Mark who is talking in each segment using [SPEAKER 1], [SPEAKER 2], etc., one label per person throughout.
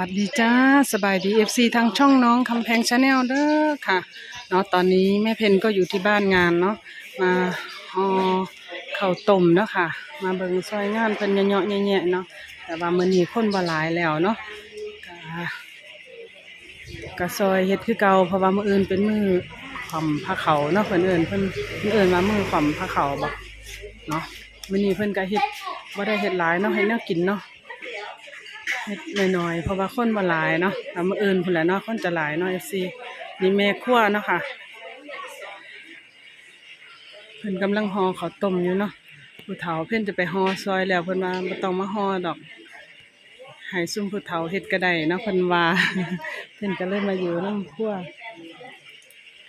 [SPEAKER 1] สวัสดีจ้าสบายดีเอฟซีทางช่องน้องคำแพงชาแนลเด้อค่ะเนาะตอนนี้แม่เพนก็อยู่ที่บ้านงานเนาะมาห่อข้าต้มเนาะค่ะ มาเบิ่งซอยงานเพิ่นเยาะๆแยะๆเนาะแต่ว่ามื้อนี้คนบ่หลายแล้วเนาะก็ก็ซอยเฮ็ดคือเก่าเพราะว่ามื้ออื่นเป็นมื้อขอมพระเขาเนาะเพิ่นเอิ้นเพิ่นเพิ่นเอิ้นว่ามื้อขอมพระเขาบ่เนาะมื้อนี้เพิ่นก็เฮ็ดบ่ได้เฮ็ดหลายเนาะให้แนวกินเนาะ น้อยๆ เพราะว่าคนบ่หลายเนาะแต่มื้ออื่นพุ่นแหละเนาะคนจะหลายเนาะ FC นี่แม่ครัวเนาะค่ะเพิ่นกำลังห่อข้าวต้มอยู่เนาะผู้เฒ่าเพิ่นจะไปห่อซอยแล้วเพิ่นว่าบ่ต้องมาห่อดอกให้ซุ่มผู้เฒ่าเฮ็ดก็ได้เนาะเพิ่นว่าเพิ่นก็เลยมาอยู่นำครัว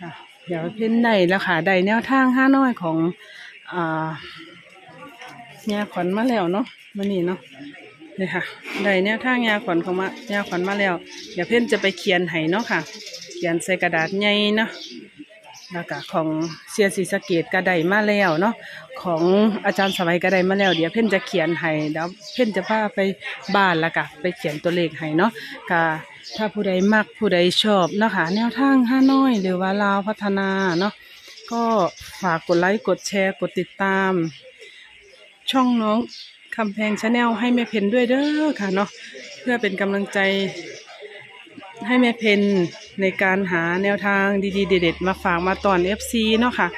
[SPEAKER 1] ค่ะ เดี๋ยวเพิ่นได้แล้วค่ะได้แนวทางห้าน้อยของอ่าแม่ขวัญมาแล้วเนาะมื้อนี้เนาะ นี่ค่ะได้แนวทางยาขวัญของมายาขวัญมาแล้ว เดี๋ยวเพื่อนจะไปเขียนให้เนาะค่ะ เขียนใส่กระดาษใหญ่เนาะแล้วก็ของเสียศรีสะเกดก็ได้มาแล้วเนาะของอาจารย์สวัยก็ได้มาแล้ว เดี๋ยวเพื่อนจะเขียนให้เดี๋ยวเพื่อนจะพาไปบ้านแล้วก็ไปเขียนตัวเลขให้เนาะก็ถ้าผู้ใดมักผู้ใดชอบเนาะค่ะแนวทางห้าน้อย หรือว่าลาวพัฒนาเนาะก็ฝากกดไลค์กดแชร์กดติดตาม ช่องน้อง คำแพงชาแนลให้แม่เพนด้วยเด้อค่ะเนาะเพื่อเป็นกำลังใจให้แม่เพนในการหาแนวทางดีๆเด็ดๆมาฝากมาตอน FC เนาะค่ะ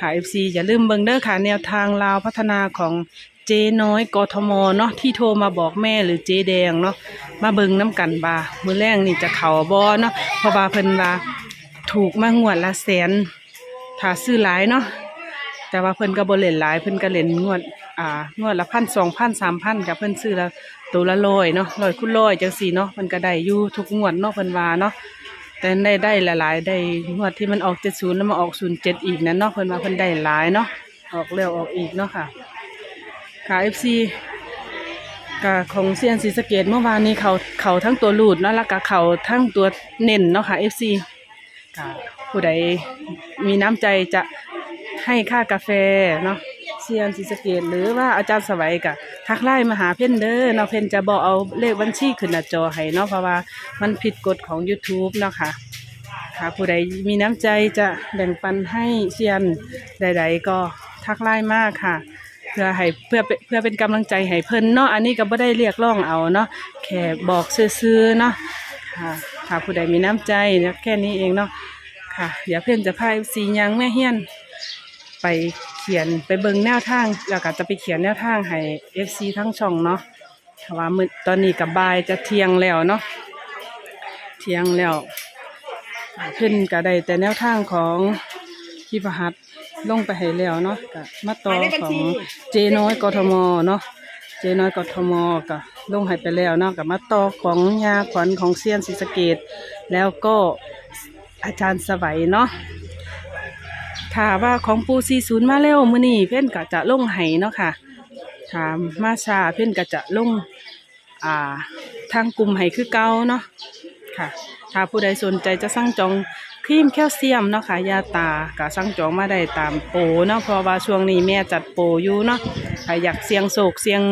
[SPEAKER 1] ค่ะ FC อย่าลืมเบิ่งเด้อค่ะ แนวทางลาวพัฒนาของเจน้อยกทมเนาะที่โทรมาบอกแม่หรือเจแดงเนาะมาเบิ่งน้ำกันบามือแรงนี่จะเข่าบอเนาะเพราะว่าเพิ่นว่าถูกมางวดละแสนถ้าซื้อหลายเนาะแต่ว่าเพิ่นก็บ่เล่นหลายเพิ่นก็เล่นงวด อ่างวดละพันสองพันสามพันกับเพิ่นซื้อละตัวละร้อยเนาะร้อยคูณร้อยจังสี่เนาะเพิ่นก็ได้อยู่ทุกงวดเนาะเพิ่นว่าเนาะแต่ได้ได้หลายๆได้งวดที่มันออกเจ็ดศูนย์แล้วมาออกศูนย์เจ็ดอีกนั่นเนาะเพิ่นว่าเพิ่นได้หลายเนาะออกแล้วออกอีกเนาะค่ะค่ะเอฟซีกับของเซียนศรีสเกดเมื่อวานนี้เขาเขาทั้งตัวลูดเนาะแล้วก็เขาทั้งตัวเน่นเนาะค่ะเอฟซีผู้ใดมีน้ำใจจะให้ค่ากาแฟเนาะ เซียนศรีสะเกดหรือว่าอาจารย์สวัยกะทักไล่มาหาเพ่นเด้อเนาะเพ่นจะบอกเอาเลขบัญชีขึ้นหน้าจอให้เนาะเพราะว่ามันผิดกฎของ YouTube เนาะค่ะค่ะผู้ใดมีน้ำใจจะแบ่งปันให้เซียนใด ๆ ก็ทักไล่มากค่ะ เพื่อให้เพื่อเพื่อเป็นกำลังใจให้เพิ่นเนาะอันนี้ก็บ่ได้เรียกร้องเอาเนาะแค่บอกซื่อๆเนาะค่ะค่ะผู้ใดมีน้ำใจแค่นี้เองเนาะค่ะ เดี๋ยวเพื่อนจะพาซียังแม่เฮียนไป เขียนไปเบิ่งแนวทางแล้วก็จะไปเขียนแนวทางให้ FC ทั้งช่องเนาะเพราะว่ามื้อตอนนี้กับบ่ายจะเที่ยงแล้วเนาะเที่ยงแล้วเพิ่นก็ได้แต่แนวทางของพี่ประหัตลงไปให้แล้วเนาะก็มาต่อของเจน้อยกทมเนาะเจน้อยกทมก็ลงให้ไปแล้วเนาะก็มาต่อของยาขวัญของเซียนศรีสะเกดแล้วก็อาจารย์สวัยเนาะ ถ้าว่าของปูซีศูนย์มาเร็วมือนี้เพ่นก็จะลงไห้เนาะค่ะถามมาชาเพ่นก็จะลงอ่าทางกลุ่มไห้คือเก่าเนาะค่ะ ถ้าผู้ใดสนใจจะสั่งจองครีมแคลเซียมเนาะค่ะยาตาก็สั่งจองมาได้ตามโปเนาะเพราะว่าช่วงนี้แม่จัดโปอยู่เนาะใครอยากเสียงโศกเสียง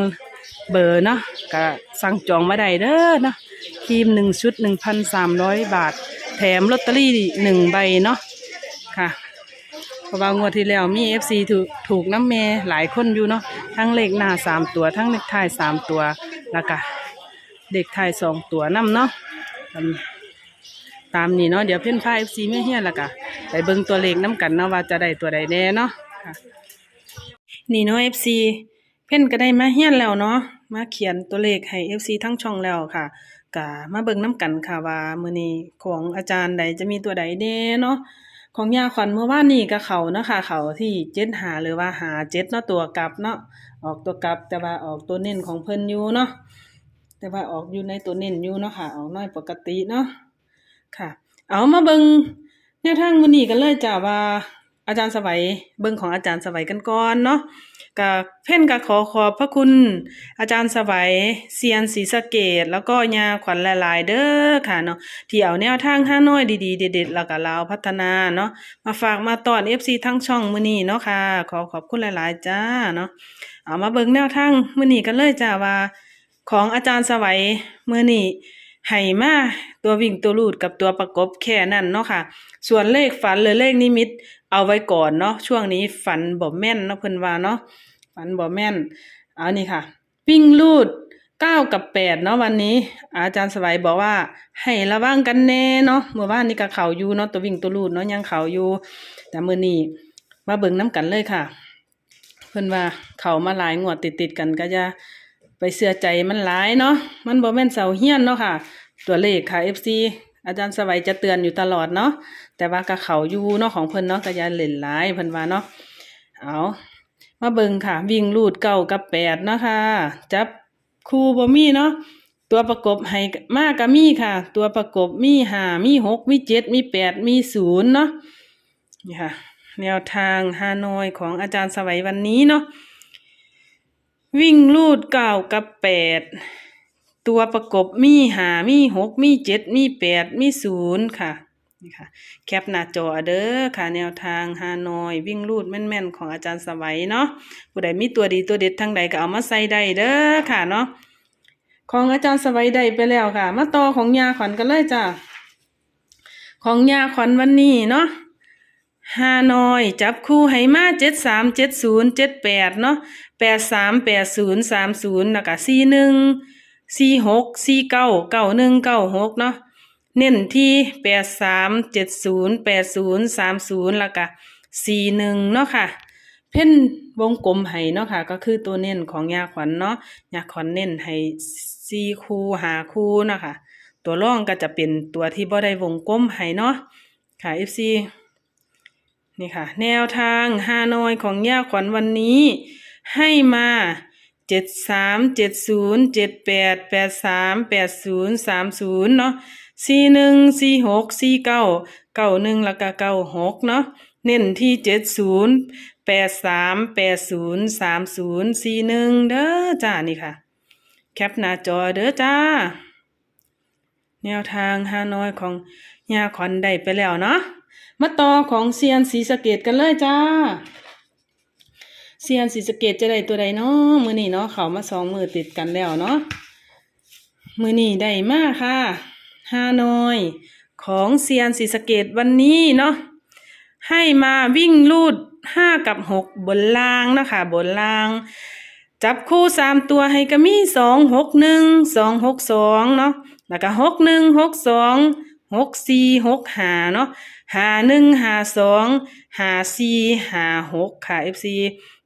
[SPEAKER 1] เบอร์เนาะก็สั่งจองมาได้เด้อเนาะครีมหนึ่งชุดหนึ่งพันสามร้อยบาท แถมลอตเตอรี่หนึ่งใบเนาะค่ะ เพราะว่างวดที่แล้วมีเอฟซีถูกถูกน้ำเมหลายคนอยู่เนาะทั้งเลขหน้าสามตัว ทั้งเลขท้ายสามตัวแล้วก็เด็กท้ายสองตัวนํเนาะตามนี้เนาะเดี๋ยวเพ่นพาเอฟซีไม่เฮี้ยแล้วก็ไปเบิ่งตัวเลขน้ำกันเนาะว่าจะได้ตัวใดแน่เนาะค่ะนี่เนาะเอฟซีเพ่นก็ได้มาเฮี้ยนแล้วเนาะมาเขียนตัวเลขให้เอฟซีทั้งช่องแล้วค่ะก็มาเบิ่งน้ำกันค่ะว่ามื้อนี้ของอาจารย์ใดจะมีตัวใดแน่เนาะ ของยาขวัญเมื่อวานนี่ก็เขานะคะเขาที่เจ็ดหาหรือว่าหาเจ็ดเนาะตัวกลับเนาะออกตัวกลับแต่ว่าออกตัวเน้นของเพิ่นอยู่เนาะแต่ว่าออกอยู่ในตัวเน้นอยู่เนาะค่ะออกน้อยปกติเนาะค่ะ เอามาเบิงแนวทางมื้อนี้กันเลยจ้าว่า อาจารย์สวัยเบิ่งของอาจารย์สวัยกันก่อนเนาะก็เพ่นก็ขอขอบพระคุณ อาจารย์สวัยเซียนศรีสะเกดแล้วก็ยาขวัญหลาย ๆ เด้อค่ะเนาะที่เอาแนวทางห้าน้อยดีๆ เด็ดๆแล้วก็ลาวพัฒนาเนาะมาฝากมาตอน FC ทั้งช่องมือนี้เนาะค่ะ ขอขอบคุณหลายๆจ้าเนาะเอามาเบิ่งแนวทางมือนี้กันเลยจ้าว่า ของอาจารย์สวัยมื้อนี้ให้มาตัววิ่งตัวรูดกับตัวประกบแค่นั้นเนาะค่ะ ส่วนเลขฝันหรือเลขนิมิต เอาไว้ก่อนเนาะช่วงนี้ฝันบ่แม่นเนาะเพิ่นว่าเนาะฝันบ่แม่นเอานี่ค่ะ วิ่งรูดเก้ากับแปดเนาะวันนี้ อาจารย์สวัยบอกว่า ให้ระวังกันแน่เนาะเมื่อวานนี้ก็เขาอยู่เนาะตัววิ่งตัวรูดเนาะยังเขาอยู่ แต่มื้อนี้มาเบิ่งน้ำกันเลยค่ะ เพิ่นว่าเข่ามาหลายงวดติดๆกันก็จะไปเสือใจมันหลายเนาะมันบ่แม่นเสาเฮียนเนาะค่ะ ตัวเลขค่ะ FC อาจารย์สวัยจะเตือนอยู่ตลอดเนาะแต่ว่าก็เขาอยู่เนาะของเพิ่นเนาะก็อย่าเล่นหลายเพิ่นว่าเนาะเอามาเบิงค่ะ วิ่งลูดเก้ากับแปดเนาะค่ะจับคู่บ่มีเนาะตัวประกบให้มากก็มีค่ะ ตัวประกบมีห้ามีหกมีเจ็ดมีแปดมีศูนย์เนาะนี่ค่ะ แนวทางฮานอยของอาจารย์สวัยวันนี้เนาะวิ่งลูดเก้ากับแปด ตัวประกบมีหามีหกมีเจ็ดมีแปดมีศูนย์ค่ะนี่ค่ะแคปหน้าจอเด้อค่ะแนวทางฮานอย วิ่งลูดแม่นๆ ของอาจารย์สวัยเนาะผู้ใดมีตัวดีตัวเด็ดทางใดก็เอามาใส่ได้เด้อค่ะเนาะของอาจารย์สวัยได้ไปแล้วค่ะ มาต่อของยาขวัญกันเลยจ้ะของยาขวัญวันนี้เนาะฮานอยจับคู่ให้มาเจ็ดสามเจ็ดศูนย์เจ็ดแปดเนาะแปดสามแปดศูนย์สามศูนย์แล้วก็สี่หนึ่ง สี่หกสี่เก้าเก้าหนึ่งเก้าหกเนาะเน้นที่แปดสามเจ็ดศูนย์แปดศูนย์สามศูนย์แล้วก็สี่หนึ่งเนาะค่ะ เพ่นวงกลมให้เนาะค่ะ ก็คือตัวเน้นของยาขวัญเนาะยาขวัญเน้นให้สี่คูหาคูเนาะค่ะ ตัวร่องก็จะเป็นตัวที่บ่ได้วงกลมให้เนาะค่ะ FC นี่ค่ะ แนวทางฮานอยของย่าขวัญวันนี้ให้มา เจ็ดสามเจ็ดศูนย์เจ็ดแปดแปดสามแปดศูนย์สามศูนย์เนาะสี่หนึ่งสี่หกสี่เก้าเก้าหนึ่งแล้วก็เก้าหกเนาะเน้นที่เจ็ดศูนย์แปดสามแปดศูนย์สามศูนย์สี่หนึ่งเด้อจ้านี่ค่ะ แคปหน้าจอเด้อจ้า แนวทางฮานอยของยาขวัญได้ไปแล้วเนาะมาต่อของเซียนสีสะเกตกันเลยจ้า เซียนสีสะเกตจะได้ตัวใดเนาะมือนี้เนาะเขามาสองมือติดกันแล้วเนาะมือนี้ได้มากค่ะฮานอยของเซียนสีสะเกตวันนี้เนาะให้มาวิ่งลูดห้ากับหกบนล่างนะคะบนล่าง จับคู่สามตัวให้ก็มีสองหกหนึ่งสองหกสองเนาะแล้วก็หกหนึ่งหกสองหกสี่หกหาเนาะหาหนึ่งหาสองหาสี่หาหกค่ะ FC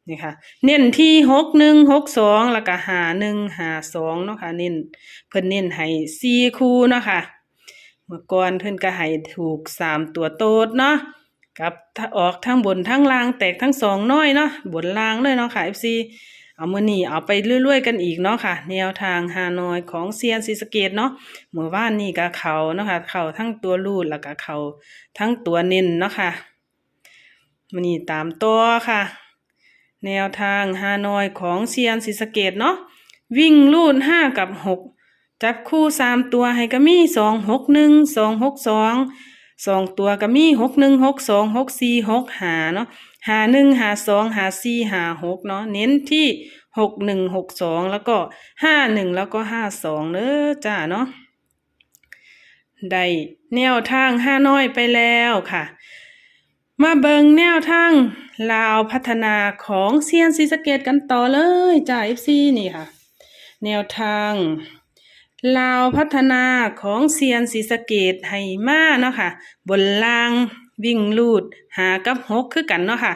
[SPEAKER 1] นี่ค่ะ เน้นที่หกหนึ่งหกสองแล้วก็หาหนึ่งหาสองเนาะค่ะเน้นเพิ่นเน้นให้สี่คู่เนาะค่ะเมื่อก่อนเพิ่นก็ให้ถูกสามตัวโตดเนาะกับออกทั้งบนทั้งล่างแตกทั้งสองน้อยเนาะบนล่างเลยเนาะค่ะ FC เอามือนี่เอาไปเรื่อยๆกันอีกเนาะค่ะ แนวทางฮานอยของเซียนซีสเกตเนาะเมื่อว่านนี่ก็เขาเนาะค่ะเขาทั้งตัวรูดแล้วก็เขาทั้งตัวเน้นเนาะค่ะมือนี่ตามตัวค่ะ แนวทางฮานอยของเซียนซีสะเกตเนาะวิ่งรูดห้ากับหกจับคู่สามตัวให้ก็มีสองหกหนึ่งสองหกสองสองตัวก็มีหกหนึ่งหกสองหกสี่หกหาเนาะหาหนึ่งหาสองหาสี่หาหกเนาะเน้นที่หกหนึ่งหกสองแล้วก็ห้าหนึ่งแล้วก็ห้าสองเน้อจ้าเนาะได้แนวทางห้าน้อยไปแล้วค่ะ มาเบิงแนวทางลาวพัฒนาของเซียนซีสเกตกันต่อเลยจ้าเอฟซีนี่ค่ะ แนวทางลาวพัฒนาของเซียนศรีสเกดให้มาเนาะค่ะ บนล่างวิ่งลูดหากับหกคือกันเนาะค่ะ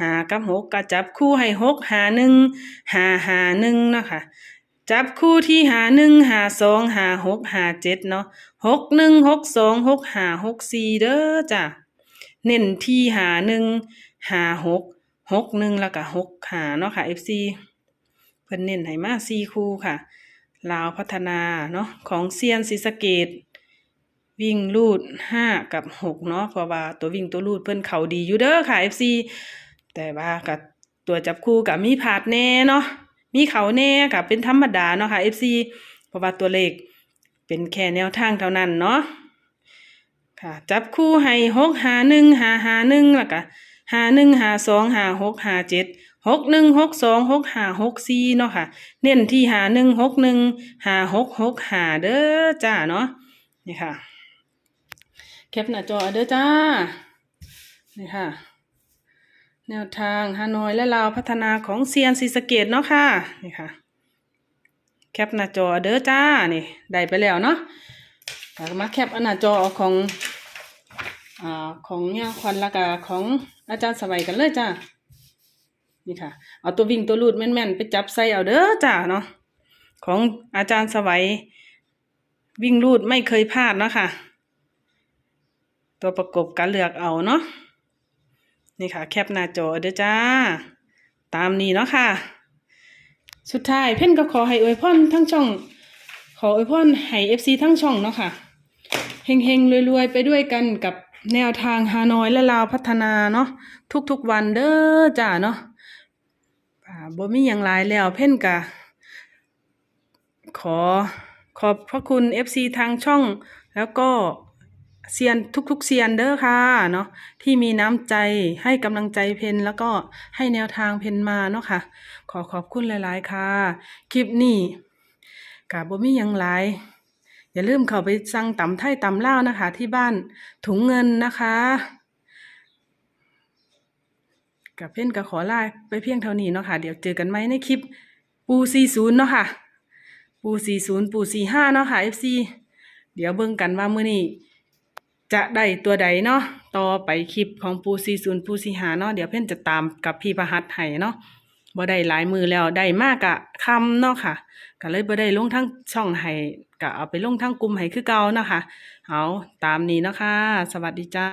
[SPEAKER 1] หากับหกก็จับคู่ให้หกหาหนึ่งหาหาหนึ่งเนาะค่ะจับคู่ที่หาหนึ่งหาสองหาหกหาเจ็ดเนาะหกหนึ่งหกสองหกหาหกสี่เด้อจ้ะ เน้นที่หาหนึ่งหาหกหกหนึ่งแล้วก็หกหาเนาะค่ะ FC เพิ่นเน้นให้มาสี่คู่ค่ะลาวพัฒนาเนาะของเซียนศรีสเกดวิ่งลูดห้ากับหกเนาะเพราะว่าตัววิ่งตัวลูดเพิ่นเขาดีอยู่เด้อค่ะ FC แต่ว่ากับตัวจับคู่กับมีผาดแน่เนาะมีเขาแน่กับเป็นธรรมดาเนาะค่ะ FC เพราะว่าตัวเลขเป็นแค่แนวทางเท่านั้นเนาะ ค่ะ จับคู่ให้หกหาหนึ่งหาหาหนึ่งล้วก็หาหนึ่งหาสองหาหกหาเจ็ดหกหนึ่งหกสองหกหาหกสี่เนาะค่ะ เน้นที่หาหนึ่งหกหนึ่งหาหกหกหาเด้อจ้าเนาะนี่ค่ะแคปหน้าจอเด้อจ้านี่ค่ะ แนวทางฮานอยและลาวพัฒนาของเซียนซีสเกตเนาะค่ะนี่ค่ะ แคปหน้าจอเด้อจ้านี่ได้ไปแล้วเนาะมาแคปหน้าจอของ อ่าของย่าควันและกะของอาจารย์สวัยกันเลยจ้านี่ค่ะ เอาตัววิ่งตัวลูดแม่นๆ ไปจับใส่เอาเด้อจ้าเนาะของอาจารย์สวัยวิ่งลูดไม่เคยพลาดเนาะค่ะ ตัวประกบการเลือกเอาเนาะนี่ค่ะ แคปหน้าจอเด้อจ้า ตามนี้เนาะค่ะ สุดท้ายเพ่นก็ขอให้อวยพรทั้งช่อง ขออวยพรให้เอฟซีทั้งช่องเนาะค่ะเฮงๆรวยๆ ไปด้วยกันกับ แนวทางฮานอยและลาวพัฒนาเนาะทุกๆวันเด้อจ้าเนาะอ่าบ่มีอย่างหลายแล้วเพ่นกะ ขอขอบพระคุณ FC ทางช่อง แล้วก็เซียนทุกๆเซียนเด้อค่ะเนาะที่มีน้ำใจให้กำลังใจเพนแล้วก็ให้แนวทางเพนมาเนาะค่ะ ขอขอบคุณหลาย ๆ ค่ะ คลิปนี้กะบ่มีหยังหลาย อย่าลืมเข้าไปสั่งตำไทยตำลานะคะ ที่บ้านถุงเงินนะคะกับเพ่นก็ขอลาไปเพียงเท่านี้เนาะค่ะเดี๋ยวเจอกันไหมในคลิปปู40เนาะค่ะ ปู40ปู45เนาะค่ะ FC เดี๋ยวเบิ่งกันว่ามื้อนี้จะได้ตัวใดเนาะต่อไปคลิปของปู40ปู45เนาะเดี๋ยวเพ่นจะตามกับพี่ประหัตให้เนาะ บ่ได้หลายมือแล้วได้มากกะคำเนาะค่ะก็เลยบ่ได้ลงทั้งช่องให้ก็เอาไปลงทั้งกลุ่มให้คือเก่านะคะเอาตามนี้เนาะคะสวัสดีจ้า